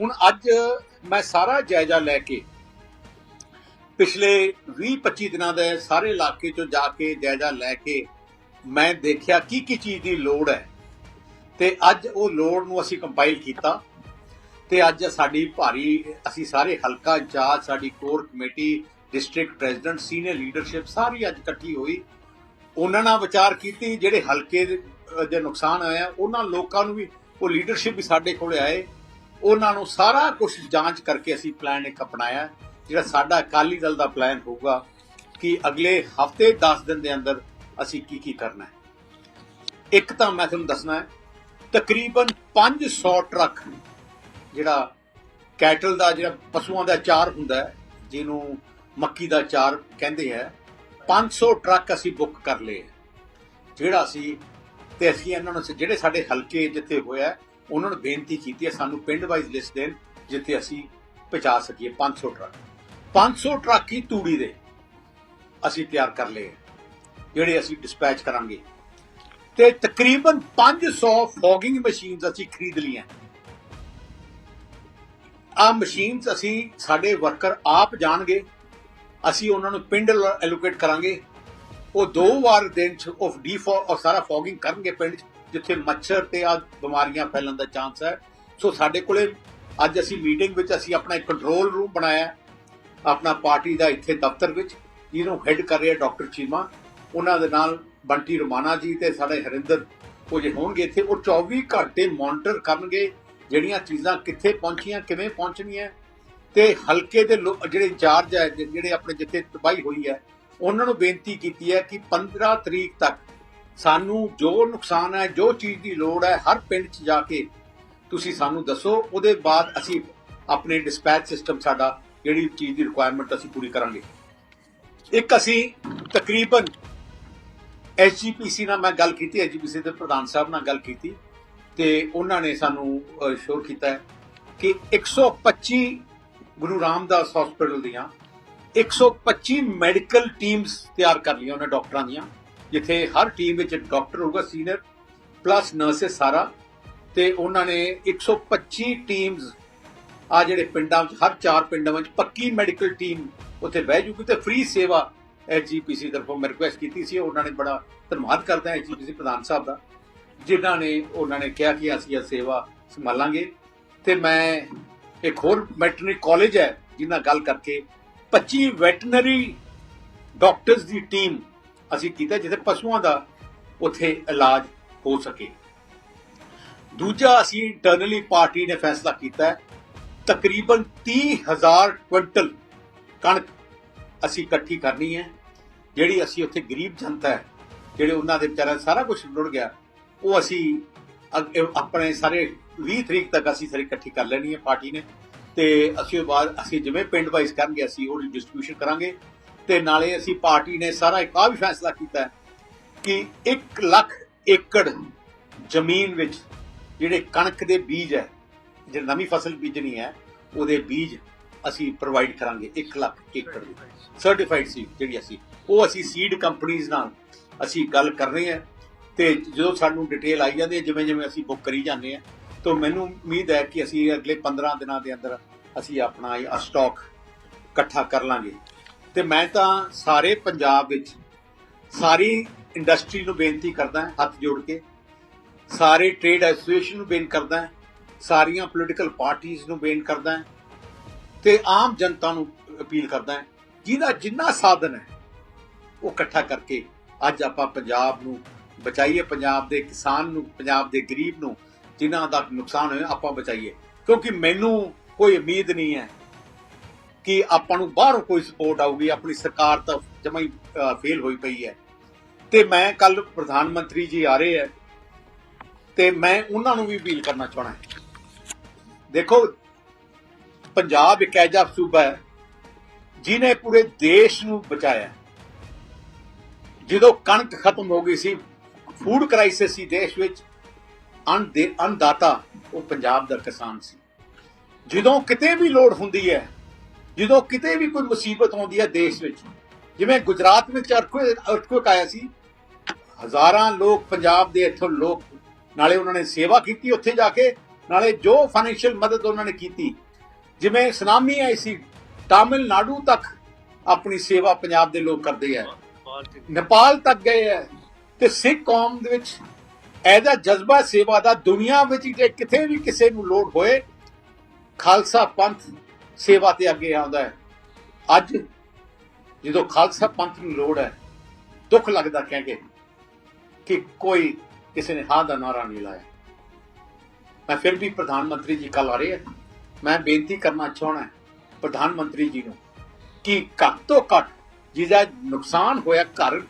ਹੁਣ ਅੱਜ ਮੈਂ ਸਾਰਾ ਜਾਇਜ਼ਾ ਲੈ ਕੇ ਪਿਛਲੇ 20-25 ਦਿਨਾਂ ਦੇ ਸਾਰੇ ਇਲਾਕੇ ਚੋਂ ਜਾ ਕੇ ਜਾਇਜ਼ਾ ਲੈ ਕੇ ਮੈਂ ਦੇਖਿਆ ਕੀ ਕੀ ਚੀਜ਼ ਦੀ ਲੋੜ ਹੈ। ਤੇ ਅੱਜ ਉਹ ਲੋੜ ਨੂੰ ਅਸੀਂ ਕੰਪਾਈਲ ਕੀਤਾ ਤੇ ਅੱਜ ਸਾਡੀ ਭਾਰੀ, ਅਸੀਂ ਸਾਰੇ ਹਲਕਾ ਇੰਚਾਰਜ, ਸਾਡੀ core committee district president senior leadership ਸਾਰੀ ਅੱਜ ਇਕੱਠੀ ਹੋਈ। ਉਹਨਾਂ ਨਾਲ ਵਿਚਾਰ ਕੀਤੀ, ਜਿਹੜੇ ਹਲਕੇ ਦੇ ਨੁਕਸਾਨ ਹੋਇਆ, ਉਹਨਾਂ ਲੋਕਾਂ ਨੂੰ ਵੀ, ਉਹ ਲੀਡਰਸ਼ਿਪ ਵੀ ਸਾਡੇ ਕੋਲ ਆਏ। ਉਹਨਾਂ ਨੂੰ ਸਾਰਾ ਕੁਝ ਜਾਂਚ ਕਰਕੇ ਅਸੀਂ ਪਲਾਨ ਇੱਕ ਅਪਣਾਇਆ, ਜਿਹੜਾ ਸਾਡਾ ਅਕਾਲੀ ਦਲ ਦਾ ਪਲਾਨ ਹੋਊਗਾ ਕਿ ਅਗਲੇ ਹਫ਼ਤੇ 10 ਦਿਨ ਦੇ ਅੰਦਰ ਅਸੀਂ ਕੀ ਕੀ ਕਰਨਾ ਹੈ। ਇੱਕ ਤਾਂ ਮੈਂ ਤੁਹਾਨੂੰ ਦੱਸਣਾ ਹੈ, ਤਕਰੀਬਨ 500 ਟਰੱਕ ਜਿਹੜਾ ਕੈਟਲ ਦਾ, ਜਿਹੜਾ ਪਸ਼ੂਆਂ ਦਾ ਚਾਰ ਹੁੰਦਾ ਹੈ, ਜਿਹਨੂੰ ਮੱਕੀ ਦਾ ਚਾਰ ਕਹਿੰਦੇ ਹੈ 500 ਟਰੱਕ ਅਸੀਂ ਬੁੱਕ ਕਰ ਲਏ ਜਿਹੜਾ ਸੀ ਤੇ ਅਸੀਂ ਇਹਨਾਂ ਨੂੰ, ਜਿਹੜੇ ਸਾਡੇ ਹਲਕੇ ਜਿੱਥੇ ਹੋਇਆ ਉਹਨਾਂ ਨੂੰ ਬੇਨਤੀ ਕੀਤੀ ਹੈ ਸਾਨੂੰ ਪਿੰਡ ਵਾਈਜ਼ ਲਿਸਟ ਦੇਣ ਜਿੱਥੇ ਅਸੀਂ ਪਹੁੰਚਾ ਸਕੀਏ 500 ਟਰੱਕ। 500 ਟਰੱਕ ਹੀ ਤੂੜੀ ਦੇ ਅਸੀਂ ਤਿਆਰ ਕਰ ਲਏ ਜਿਹੜੇ ਅਸੀਂ ਡਿਸਪੈਚ ਕਰਾਂਗੇ। ਤੇ ਤਕਰੀਬਨ 500 ਫੋਗਿੰਗ ਮਸ਼ੀਨਸ ਅਸੀਂ ਖਰੀਦ ਲਈਆਂ ਆ ਮਸ਼ੀਨਸ ਅਸੀਂ ਸਾਡੇ ਵਰਕਰ ਆਪ ਜਾਣਗੇ ਅਸੀਂ ਉਹਨਾਂ ਨੂੰ ਪਿੰਡ ਐਲੋਕੇਟ ਕਰਾਂਗੇ। ਉਹ ਦੋ ਵਾਰ ਦਿਨ ਚ ਉਹ ਡੀਫੋ ਔਰ ਸਾਰਾ ਫੋਗਿੰਗ ਕਰਨਗੇ ਪਿੰਡ 'ਚ, ਜਿੱਥੇ ਮੱਛਰ ਤੇ ਆ ਬਿਮਾਰੀਆਂ ਫੈਲਣ ਦਾ ਚਾਂਸ ਹੈ। ਸੋ ਸਾਡੇ ਕੋਲੇ ਅੱਜ ਅਸੀਂ ਮੀਟਿੰਗ ਵਿੱਚ ਅਸੀਂ ਆਪਣਾ ਇੱਕ ਕੰਟਰੋਲ ਰੂਮ ਬਣਾਇਆ ਆਪਣਾ ਪਾਰਟੀ ਦਾ ਇੱਥੇ ਦਫ਼ਤਰ ਵਿੱਚ, ਜਿਹਨੂੰ ਹੈੱਡ ਕਰ ਰਿਹਾ ਡਾਕਟਰ ਚੀਮਾ। ਉਹਨਾਂ ਦੇ ਨਾਲ ਬੰਟੀ ਰਮਾਨਾ ਜੀ ਤੇ ਸਾਡੇ ਹਰਿੰਦਰ ਉਹ ਜੇ ਹੋਣਗੇ ਇੱਥੇ, ਉਹ 24 ਘੰਟੇ ਮੋਨੀਟਰ ਕਰਨਗੇ ਜਿਹੜੀਆਂ ਚੀਜ਼ਾਂ ਕਿੱਥੇ ਪਹੁੰਚੀਆਂ, ਕਿਵੇਂ ਪਹੁੰਚਣੀਆਂ। ਤੇ ਹਲਕੇ ਦੇ ਲੋ- ਜਿਹੜੇ ਇੰਚਾਰਜ ਹੈ, ਜਿਹੜੇ ਆਪਣੇ ਜਿੱਥੇ ਤਬਾਹੀ ਹੋਈ ਹੈ, ਉਹਨਾਂ ਨੂੰ ਬੇਨਤੀ ਕੀਤੀ ਹੈ ਕਿ 15 ਤਰੀਕ ਤੱਕ ਸਾਨੂੰ ਜੋ ਨੁਕਸਾਨ ਹੈ, ਜੋ ਚੀਜ਼ ਦੀ ਲੋੜ ਹੈ, ਹਰ ਪਿੰਡ 'ਚ ਜਾ ਕੇ ਤੁਸੀਂ ਸਾਨੂੰ ਦੱਸੋ। ਉਹਦੇ ਬਾਅਦ ਅਸੀਂ ਆਪਣੇ ਡਿਸਪੈਚ ਸਿਸਟਮ ਸਾਡਾ ਜਿਹੜੀ ਚੀਜ਼ ਦੀ ਰਿਕੁਆਇਰਮੈਂਟ ਅਸੀਂ ਪੂਰੀ ਕਰਾਂਗੇ। ਇੱਕ ਅਸੀਂ ਤਕਰੀਬਨ ਐਸਜੀਪੀਸੀ ਨਾਲ ਮੈਂ ਗੱਲ ਕੀਤੀ ਐਸਜੀਪੀਸੀ ਦੇ ਪ੍ਰਧਾਨ ਸਾਹਿਬ ਨਾਲ ਗੱਲ ਕੀਤੀ ਤੇ ਉਹਨਾਂ ਨੇ ਸਾਨੂੰ ਸ਼ੋਰ ਕੀਤਾ ਹੈ ਕਿ 125 ਗੁਰੂ ਰਾਮਦਾਸ ਹਸਪੀਟਲ ਦੀਆਂ 125 ਮੈਡੀਕਲ ਟੀਮਸ ਤਿਆਰ ਕਰ ਲਈਆਂ ਉਹਨਾਂ ਡਾਕਟਰਾਂ ਦੀਆਂ। ਜਿੱਥੇ ਹਰ ਟੀਮ ਵਿੱਚ ਡਾਕਟਰ ਹੋਊਗਾ, ਸੀਨੀਅਰ ਪਲੱਸ ਨਰਸਿਸ ਸਾਰਾ, ਤੇ ਉਹਨਾਂ ਨੇ 125 ਟੀਮਸ ਆ ਜਿਹੜੇ ਪਿੰਡਾਂ ਵਿੱਚ, ਹਰ ਚਾਰ ਪਿੰਡਾਂ ਵਿੱਚ ਪੱਕੀ ਮੈਡੀਕਲ ਟੀਮ ਉੱਥੇ ਬਹਿ ਜੂਗੀ ਤੇ ਫ੍ਰੀ ਸੇਵਾ ਐਸਜੀਪੀਸੀ ਤਰਫੋਂ ਮੈਂ ਰਿਕੁਐਸਟ ਕੀਤੀ ਸੀ। ਉਹਨਾਂ ਨੇ ਬੜਾ ਧੰਨਵਾਦ ਕਰਦਾ ਐਸਜੀਪੀਸੀ ਪ੍ਰਧਾਨ ਸਾਹਿਬ ਦਾ, ਜਿਨ੍ਹਾਂ ਨੇ, ਉਹਨਾਂ ਨੇ ਕਿਹਾ ਕਿ ਅਸੀਂ ਇਹ ਸੇਵਾ ਸੰਭਾਲਾਂਗੇ। ਤੇ ਮੈਂ ਇੱਕ ਹੋਰ ਵੈਟਰਨਰੀ ਕਾਲਜ ਹੈ, ਜਿਨ੍ਹਾਂ ਗੱਲ ਕਰਕੇ 25 ਵੈਟਰਨਰੀ ਡਾਕਟਰਸ ਦੀ ਟੀਮ ਅਸੀਂ ਕੀਤਾ ਜਿੱਥੇ ਪਸ਼ੂਆਂ ਦਾ ਉੱਥੇ ਇਲਾਜ ਹੋ ਸਕੇ। ਦੂਜਾ ਅਸੀਂ ਇੰਟਰਨਲੀ ਪਾਰਟੀ ਨੇ ਫੈਸਲਾ ਕੀਤਾ ਹੈ, ਤਕਰੀਬਨ 30000 ਕੁਇੰਟਲ ਕਣਕ ਅਸੀਂ ਇਕੱਠੀ ਕਰਨੀ ਹੈ, ਜਿਹੜੀ ਅਸੀਂ ਉੱਥੇ ਗਰੀਬ ਜਨਤਾ ਹੈ, ਜਿਹੜੇ ਉਹਨਾਂ ਦੇ ਵਿਚਾਰਾ ਸਾਰਾ ਕੁਝ ਰੁੜ ਗਿਆ, ਉਹ ਅਸੀਂ ਆਪਣੇ ਸਾਰੇ 20 ਤਰੀਕ ਤੱਕ ਅਸੀਂ ਸਾਰੀ ਇਕੱਠੀ ਕਰ ਲੈਣੀ ਹੈ ਪਾਰਟੀ ਨੇ, ਤੇ ਅਸੀਂ ਉਹ ਬਾਅਦ, ਅਸੀਂ ਜਿਵੇਂ ਪਿੰਡ ਵਾਈਜ਼ ਕਰਨਗੇ, ਅਸੀਂ ਉਹ ਡਿਸਟ੍ਰੀਬਿਊਸ਼ਨ ਕਰਾਂਗੇ ਤੇ ਨਾਲੇ ਅਸੀਂ ਪਾਰਟੀ ਨੇ ਸਾਰਾ ਇੱਕ ਆ ਵੀ ਫੈਸਲਾ ਕੀਤਾ ਕਿ 1 ਲੱਖ ਏਕੜ ਜ਼ਮੀਨ ਵਿੱਚ ਜਿਹੜੇ ਕਣਕ ਦੇ ਬੀਜ ਹੈ, ਜਿਹੜੀ ਨਵੀਂ ਫਸਲ ਬੀਜਣੀ ਹੈ, ਉਹਦੇ ਬੀਜ ਅਸੀਂ ਪ੍ਰੋਵਾਈਡ ਕਰਾਂਗੇ 1 ਲੱਖ ਏਕੜ ਦੇ। ਸਰਟੀਫਾਈਡ ਸੀ ਜਿਹੜੀ ਅਸੀਂ। ਉਹ ਅਸੀਂ ਸੀਡ ਕੰਪਨੀਆਂ ਨਾਲ ਅਸੀਂ ਗੱਲ ਕਰ ਰਹੇ ਹਾਂ ਤੇ ਜਦੋਂ ਸਾਨੂੰ ਡਿਟੇਲ ਆਈ ਜਾਂਦੀ ਹੈ ਜਿਵੇਂ ਜਿਵੇਂ ਅਸੀਂ ਬੁੱਕ ਕਰੀ ਜਾਂਦੇ ਹਾਂ, ਤਾਂ ਮੈਨੂੰ ਉਮੀਦ ਹੈ ਕਿ ਅਸੀਂ ਅਗਲੇ 15 ਦਿਨਾਂ ਦੇ ਅੰਦਰ ਅਸੀਂ ਆਪਣਾ ਇਹ ਸਟਾਕ ਇਕੱਠਾ ਕਰ ਲਾਂਗੇ। ਤੇ ਮੈਂ ਤਾਂ ਸਾਰੇ ਪੰਜਾਬ ਵਿੱਚ ਸਾਰੀ ਇੰਡਸਟਰੀ ਨੂੰ ਬੇਨਤੀ ਕਰਦਾ ਹਾਂ, ਹੱਥ ਜੋੜ ਕੇ। ਸਾਰੇ ਟ੍ਰੇਡ ਐਸੋਸੀਏਸ਼ਨ ਨੂੰ ਬੇਨਤੀ ਕਰਦਾ ਹਾਂ, ਸਾਰੀਆਂ ਪੋਲੀਟੀਕਲ ਪਾਰਟੀਆਂ ਨੂੰ ਬੇਨਤੀ ਕਰਦਾ ਹਾਂ ਤੇ ਆਮ ਜਨਤਾ ਨੂੰ ਅਪੀਲ ਕਰਦਾ ਹਾਂ, ਜਿਹਦਾ ਜਿੰਨਾ ਸਾਧਨ ਹੈ, ਉਹ ਇਕੱਠਾ ਕਰਕੇ ਅੱਜ ਆਪਾਂ ਪੰਜਾਬ ਨੂੰ ਬਚਾਈਏ, ਪੰਜਾਬ ਦੇ ਕਿਸਾਨ ਨੂੰ, ਪੰਜਾਬ ਦੇ ਗਰੀਬ ਨੂੰ, ਜਿਨ੍ਹਾਂ ਦਾ ਨੁਕਸਾਨ ਹੋਇਆ, ਆਪਾਂ ਬਚਾਈਏ। ਕਿਉਂਕਿ ਮੈਨੂੰ ਕੋਈ ਉਮੀਦ ਨਹੀਂ ਹੈ ਕਿ ਆਪਾਂ ਨੂੰ ਬਾਹਰੋਂ ਕੋਈ ਸਪੋਰਟ ਆਊਗੀ, ਆਪਣੀ ਸਰਕਾਰ ਤਾਂ ਜਮਾਂ ਹੀ ਫੇਲ ਹੋਈ ਪਈ ਹੈ। ਤੇ ਮੈਂ ਕੱਲ ਪ੍ਰਧਾਨ ਮੰਤਰੀ ਜੀ ਆ ਰਹੇ ਹੈ, ਤੇ ਮੈਂ ਉਹਨਾਂ ਨੂੰ ਵੀ ਅਪੀਲ ਕਰਨਾ ਚਾਹਣਾ ਦੇਖੋ, ਪੰਜਾਬ ਇੱਕ ਐਜਾ ਸੂਬਾ ਹੈ ਜਿਨੇ ਪੂਰੇ ਦੇਸ਼ ਨੂੰ ਬਚਾਇਆ ਜਦੋਂ ਕਣਕ ਖਤਮ ਹੋ ਗਈ ਸੀ ਫੂਡ ਕ੍ਰਾਈਸਿਸ ਸੀ ਦੇਸ਼ ਵਿੱਚ ਅੰਨ ਦੇ ਅੰਨਦਾਤਾ ਉਹ ਪੰਜਾਬ ਦਾ ਕਿਸਾਨ ਸੀ। ਜਦੋਂ ਕਿਤੇ ਵੀ ਲੋੜ ਹੁੰਦੀ ਹੈ ਜਦੋਂ ਕਿਤੇ ਵੀ ਕੋਈ ਮੁਸੀਬਤ ਆਉਂਦੀ ਹੈ ਦੇਸ਼ ਵਿੱਚ, ਜਿਵੇਂ ਗੁਜਰਾਤ ਵਿੱਚ ਅਰਥਕੁਇਕ ਆਇਆ ਸੀ, ਹਜ਼ਾਰਾਂ ਲੋਕ ਪੰਜਾਬ ਦੇ ਇੱਥੋਂ ਲੋਕ, ਨਾਲੇ ਉਹਨਾਂ ਨੇ ਸੇਵਾ ਕੀਤੀ ਉੱਥੇ ਜਾ ਕੇ, ਨਾਲੇ ਜੋ ਫਾਈਨੈਂਸ਼ੀਅਲ ਮਦਦ ਉਹਨਾਂ ਨੇ ਕੀਤੀ, ਜਿਵੇਂ ਸੁਨਾਮੀ ਆਈ ਸੀ, ਤਾਮਿਲਨਾਡੂ ਤੱਕ ਆਪਣੀ ਸੇਵਾ ਪੰਜਾਬ ਦੇ ਲੋਕ ਕਰਦੇ ਆ। ਨੇਪਾਲ ਤੱਕ ਗਏ ਹੈ ਤੇ ਸਿੱਖ ਕੌਮ ਦੇ ਵਿੱਚ ਇਹਦਾ ਜਜ਼ਬਾ ਸੇਵਾ ਦਾ ਦੁਨੀਆ ਵਿੱਚ ਜੇ ਕਿਤੇ ਵੀ ਕਿਸੇ ਨੂੰ ਲੋੜ ਹੋਏ, ਖਾਲਸਾ ਪੰਥ ਸੇਵਾ ਤੇ ਅੱਗੇ ਆਉਂਦਾ ਹੈ। ਅੱਜ ਜਦੋਂ ਖਾਲਸਾ ਪੰਥ ਨੂੰ ਲੋੜ ਹੈ, ਦੁੱਖ ਲੱਗਦਾ ਕਹਿ ਕੇ ਕਿ ਕੋਈ ਕਿਸੇ ਨੇ ਹਾਂ ਦਾ ਨਾਰਾ ਨਹੀਂ ਲਾਇਆ। ਮੈਂ ਫਿਰ ਵੀ ਪ੍ਰਧਾਨ ਮੰਤਰੀ ਜੀ ਕੱਲ ਆ ਰਹੇ ਹੈ। ਮੈਂ ਬੇਨਤੀ ਕਰਨਾ ਚਾਹਣਾ ਪ੍ਰਧਾਨ ਮੰਤਰੀ ਜੀ ਨੂੰ ਕਿ ਘੱਟ ਤੋਂ ਘੱਟ ਜਿਹਦਾ ਨੁਕਸਾਨ ਹੋਇਆ ਘਰ